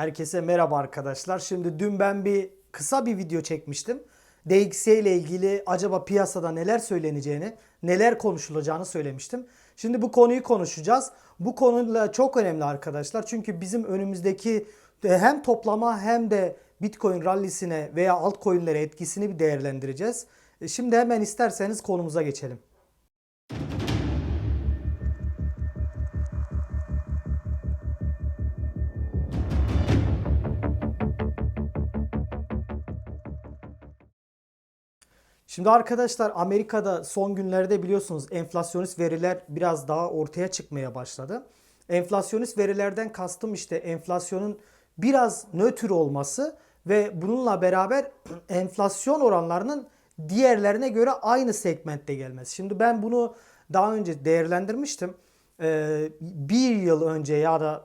Herkese merhaba arkadaşlar. Şimdi dün ben bir kısa bir video çekmiştim. DXY ile ilgili acaba piyasada neler söyleneceğini, neler konuşulacağını söylemiştim. Şimdi bu konuyu konuşacağız. Bu konuyla çok önemli arkadaşlar. Çünkü bizim önümüzdeki e, hem toplama hem de Bitcoin rallisine veya altcoin'lere etkisini bir değerlendireceğiz. E, Şimdi hemen isterseniz konumuza geçelim. Şimdi arkadaşlar Amerika'da son günlerde biliyorsunuz enflasyonist veriler biraz daha ortaya çıkmaya başladı. Enflasyonist verilerden kastım işte enflasyonun biraz nötr olması ve bununla beraber enflasyon oranlarının diğerlerine göre aynı segmentte gelmesi. Şimdi ben bunu daha önce değerlendirmiştim. Ee, bir yıl önce ya da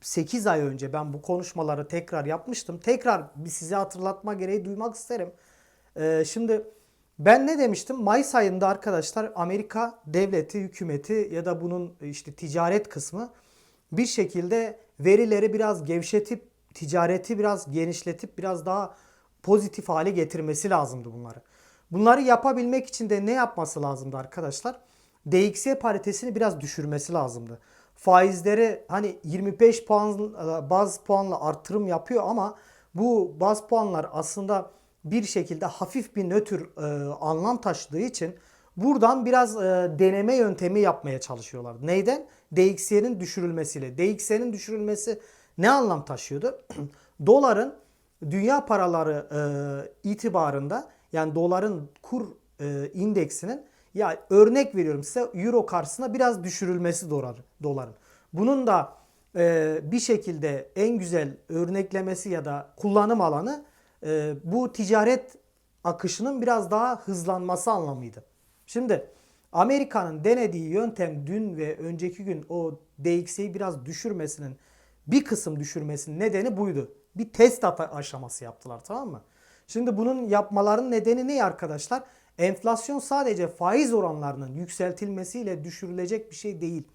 8 ay önce ben bu konuşmaları tekrar yapmıştım. Tekrar bir size hatırlatma gereği duymak isterim. Ee, şimdi ben ne demiştim? Mayıs ayında arkadaşlar Amerika devleti, hükümeti ya da bunun işte ticaret kısmı bir şekilde verileri biraz gevşetip ticareti biraz genişletip biraz daha pozitif hale getirmesi lazımdı bunları. Bunları yapabilmek için de ne yapması lazımdı arkadaşlar? DXY paritesini biraz düşürmesi lazımdı. Faizleri hani 25 puan baz puanla artırım yapıyor ama bu baz puanlar aslında bir şekilde hafif bir nötr e, anlam taşıdığı için buradan biraz e, deneme yöntemi yapmaya çalışıyorlar. Neyden? DXY'nin düşürülmesiyle. DXY'nin düşürülmesi ne anlam taşıyordu? Doların dünya paraları e, itibarında yani doların kur e, indeksinin ya örnek veriyorum size euro karşısında biraz düşürülmesi dolar, doların. Bunun da e, bir şekilde en güzel örneklemesi ya da kullanım alanı e, bu ticaret akışının biraz daha hızlanması anlamıydı. Şimdi Amerika'nın denediği yöntem dün ve önceki gün o DXY'yi biraz düşürmesinin bir kısım düşürmesinin nedeni buydu. Bir test aşaması yaptılar tamam mı? Şimdi bunun yapmaların nedeni ne arkadaşlar? Enflasyon sadece faiz oranlarının yükseltilmesiyle düşürülecek bir şey değil.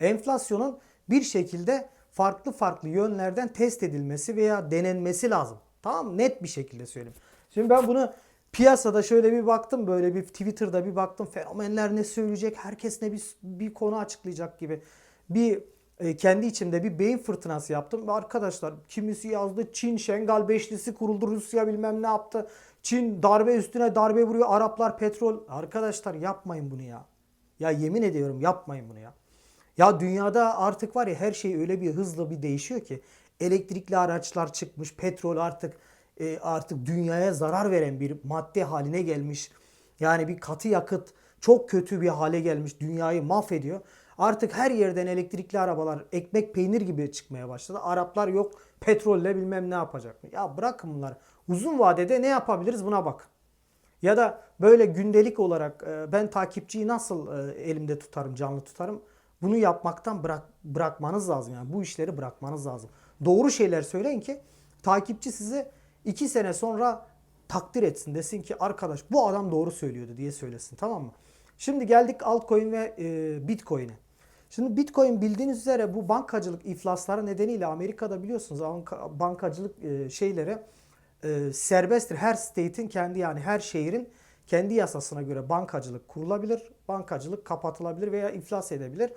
Enflasyonun bir şekilde farklı farklı yönlerden test edilmesi veya denenmesi lazım. Tamam? Net bir şekilde söyleyeyim. Şimdi ben bunu piyasada şöyle bir baktım böyle bir Twitter'da bir baktım fenomenler ne söyleyecek herkes ne bir, bir konu açıklayacak gibi bir e, kendi içimde bir beyin fırtınası yaptım. Arkadaşlar kimisi yazdı Çin Şengal Beşlisi kuruldu Rusya bilmem ne yaptı. Çin darbe üstüne darbe vuruyor Araplar petrol. Arkadaşlar yapmayın bunu ya. Ya yemin ediyorum yapmayın bunu ya. Ya dünyada artık var ya her şey öyle bir hızlı bir değişiyor ki elektrikli araçlar çıkmış, petrol artık e, artık dünyaya zarar veren bir madde haline gelmiş. Yani bir katı yakıt çok kötü bir hale gelmiş, dünyayı mahvediyor. Artık her yerden elektrikli arabalar ekmek peynir gibi çıkmaya başladı. Araplar yok petrolle bilmem ne yapacak mı? Ya bırakın bunları. Uzun vadede ne yapabiliriz buna bak. Ya da böyle gündelik olarak e, ben takipçiyi nasıl e, elimde tutarım, canlı tutarım? Bunu yapmaktan bırak bırakmanız lazım yani. Bu işleri bırakmanız lazım. Doğru şeyler söyleyin ki takipçi sizi iki sene sonra takdir etsin. Desin ki arkadaş bu adam doğru söylüyordu diye söylesin tamam mı? Şimdi geldik altcoin ve e, bitcoin'e. Şimdi bitcoin bildiğiniz üzere bu bankacılık iflasları nedeniyle Amerika'da biliyorsunuz banka- bankacılık e, şeyleri e, serbesttir. Her state'in kendi yani her şehrin kendi yasasına göre bankacılık kurulabilir, bankacılık kapatılabilir veya iflas edebilir.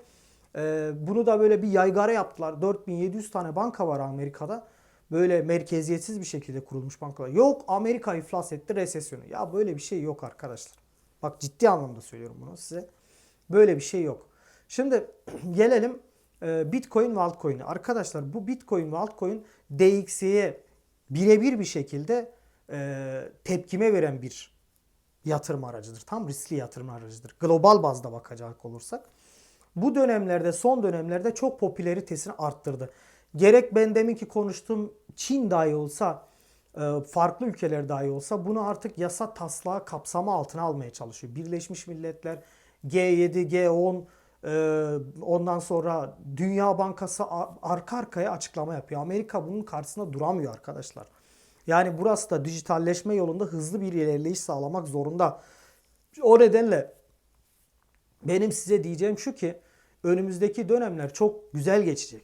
E, bunu da böyle bir yaygara yaptılar. 4700 tane banka var Amerika'da. Böyle merkeziyetsiz bir şekilde kurulmuş bankalar. Yok Amerika iflas etti resesyonu. Ya böyle bir şey yok arkadaşlar. Bak ciddi anlamda söylüyorum bunu size. Böyle bir şey yok. Şimdi gelelim e, Bitcoin ve altcoin'e. Arkadaşlar bu Bitcoin ve altcoin DXY'ye birebir bir şekilde e, tepkime veren bir yatırım aracıdır. Tam riskli yatırım aracıdır. Global bazda bakacak olursak. Bu dönemlerde son dönemlerde çok popülaritesini arttırdı. Gerek ben deminki konuştuğum Çin dahi olsa e, farklı ülkeler dahi olsa bunu artık yasa taslağı kapsamı altına almaya çalışıyor. Birleşmiş Milletler, G7, G10 e, ondan sonra Dünya Bankası arka arkaya açıklama yapıyor. Amerika bunun karşısında duramıyor arkadaşlar. Yani burası da dijitalleşme yolunda hızlı bir ilerleyiş sağlamak zorunda. O nedenle benim size diyeceğim şu ki önümüzdeki dönemler çok güzel geçecek.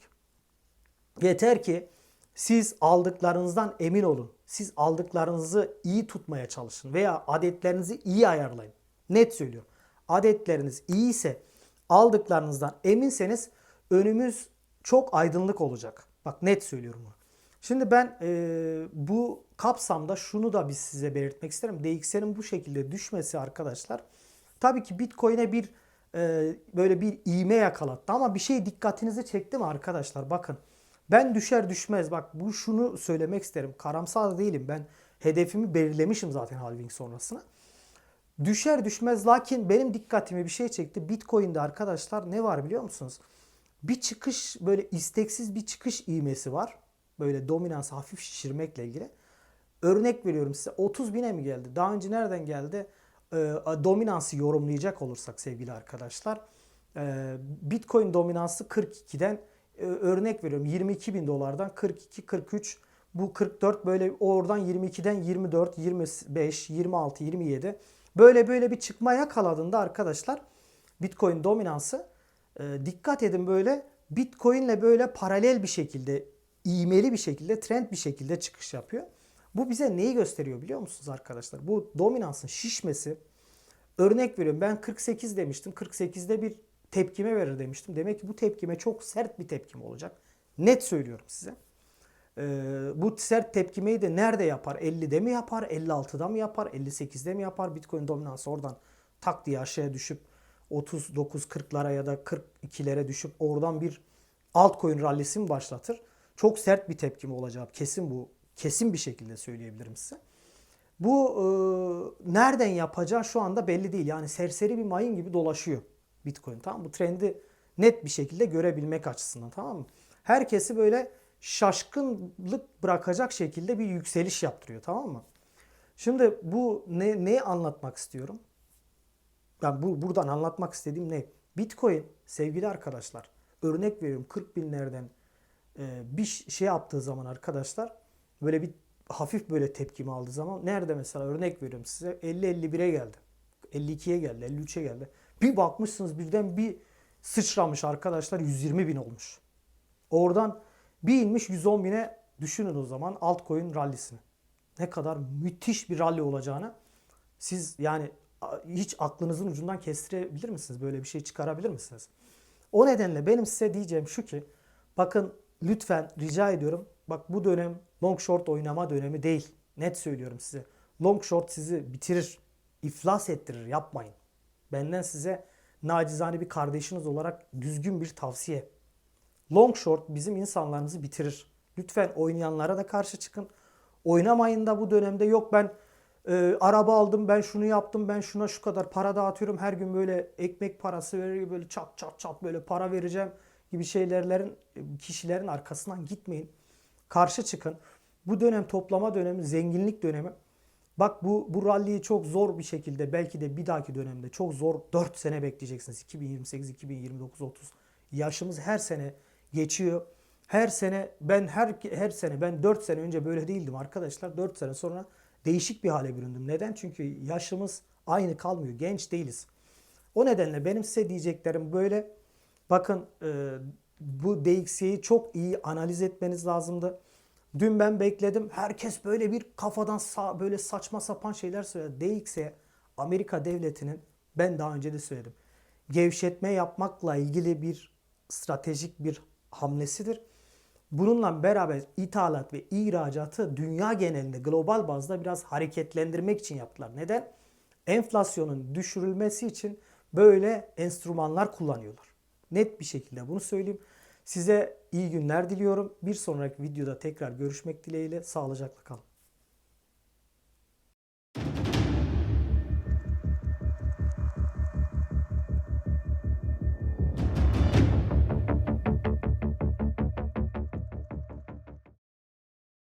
Yeter ki Siz aldıklarınızdan emin olun. Siz aldıklarınızı iyi tutmaya çalışın veya adetlerinizi iyi ayarlayın. Net söylüyorum. Adetleriniz iyi ise aldıklarınızdan eminseniz önümüz çok aydınlık olacak. Bak net söylüyorum bunu. Şimdi ben e, bu kapsamda şunu da biz size belirtmek isterim. DXY'nin bu şekilde düşmesi arkadaşlar tabii ki Bitcoin'e bir e, böyle bir iğme yakalattı ama bir şey dikkatinizi çekti mi arkadaşlar? Bakın ben düşer düşmez bak bu şunu söylemek isterim. Karamsar değilim. Ben hedefimi belirlemişim zaten halving sonrasına. Düşer düşmez lakin benim dikkatimi bir şey çekti. Bitcoin'de arkadaşlar ne var biliyor musunuz? Bir çıkış böyle isteksiz bir çıkış ivmesi var. Böyle dominans hafif şişirmekle ilgili. Örnek veriyorum size 30 bine mi geldi? Daha önce nereden geldi? Ee, dominansı yorumlayacak olursak sevgili arkadaşlar. e, Bitcoin dominansı 42'den e, örnek veriyorum 22 bin dolardan 42, 43 bu 44 böyle oradan 22'den 24, 25, 26, 27 böyle böyle bir çıkma yakaladığında arkadaşlar Bitcoin dominansı e, dikkat edin böyle Bitcoin'le böyle paralel bir şekilde iğmeli bir şekilde trend bir şekilde çıkış yapıyor. Bu bize neyi gösteriyor biliyor musunuz arkadaşlar? Bu dominansın şişmesi örnek veriyorum ben 48 demiştim. 48'de bir tepkime verir demiştim. Demek ki bu tepkime çok sert bir tepkime olacak. Net söylüyorum size. Ee, bu sert tepkimeyi de nerede yapar? 50'de mi yapar? 56'da mı yapar? 58'de mi yapar? Bitcoin dominansı oradan tak diye aşağıya düşüp 39-40'lara ya da 42'lere düşüp oradan bir altcoin rallisi mi başlatır? Çok sert bir tepkime olacak. Kesin bu. Kesin bir şekilde söyleyebilirim size. Bu e, nereden yapacağı şu anda belli değil. Yani serseri bir mayın gibi dolaşıyor Bitcoin. Tamam? Bu trendi net bir şekilde görebilmek açısından tamam mı? Herkesi böyle şaşkınlık bırakacak şekilde bir yükseliş yaptırıyor tamam mı? Şimdi bu ne neyi anlatmak istiyorum? Ben bu buradan anlatmak istediğim ne? Bitcoin sevgili arkadaşlar örnek veriyorum 40 binlerden e, bir şey yaptığı zaman arkadaşlar böyle bir hafif böyle tepkimi aldığı zaman nerede mesela örnek veriyorum size 50-51'e geldi. 52'ye geldi, 53'e geldi. Bir bakmışsınız birden bir sıçramış arkadaşlar 120 bin olmuş. Oradan bir inmiş 110 bine düşünün o zaman altcoin rallisini. Ne kadar müthiş bir rally olacağını siz yani hiç aklınızın ucundan kestirebilir misiniz? Böyle bir şey çıkarabilir misiniz? O nedenle benim size diyeceğim şu ki bakın lütfen rica ediyorum bak bu dönem long short oynama dönemi değil. Net söylüyorum size. Long short sizi bitirir, iflas ettirir. Yapmayın. Benden size nacizane bir kardeşiniz olarak düzgün bir tavsiye. Long short bizim insanlarımızı bitirir. Lütfen oynayanlara da karşı çıkın. Oynamayın da bu dönemde yok ben e, araba aldım ben şunu yaptım ben şuna şu kadar para dağıtıyorum her gün böyle ekmek parası verir böyle çat çat çat böyle para vereceğim gibi şeylerlerin kişilerin arkasından gitmeyin. Karşı çıkın. Bu dönem toplama dönemi, zenginlik dönemi. Bak bu bu rally'yi çok zor bir şekilde belki de bir dahaki dönemde çok zor 4 sene bekleyeceksiniz. 2028, 2029, 30. Yaşımız her sene geçiyor. Her sene ben her her sene ben 4 sene önce böyle değildim arkadaşlar. 4 sene sonra değişik bir hale büründüm. Neden? Çünkü yaşımız aynı kalmıyor. Genç değiliz. O nedenle benim size diyeceklerim böyle. Bakın e, bu DXY'yi çok iyi analiz etmeniz lazımdı. Dün ben bekledim. Herkes böyle bir kafadan sağ, böyle saçma sapan şeyler söyledi. DXY Amerika devletinin ben daha önce de söyledim. Gevşetme yapmakla ilgili bir stratejik bir hamlesidir. Bununla beraber ithalat ve ihracatı dünya genelinde global bazda biraz hareketlendirmek için yaptılar. Neden? Enflasyonun düşürülmesi için böyle enstrümanlar kullanıyorlar. Net bir şekilde bunu söyleyeyim. Size iyi günler diliyorum. Bir sonraki videoda tekrar görüşmek dileğiyle. Sağlıcakla kalın.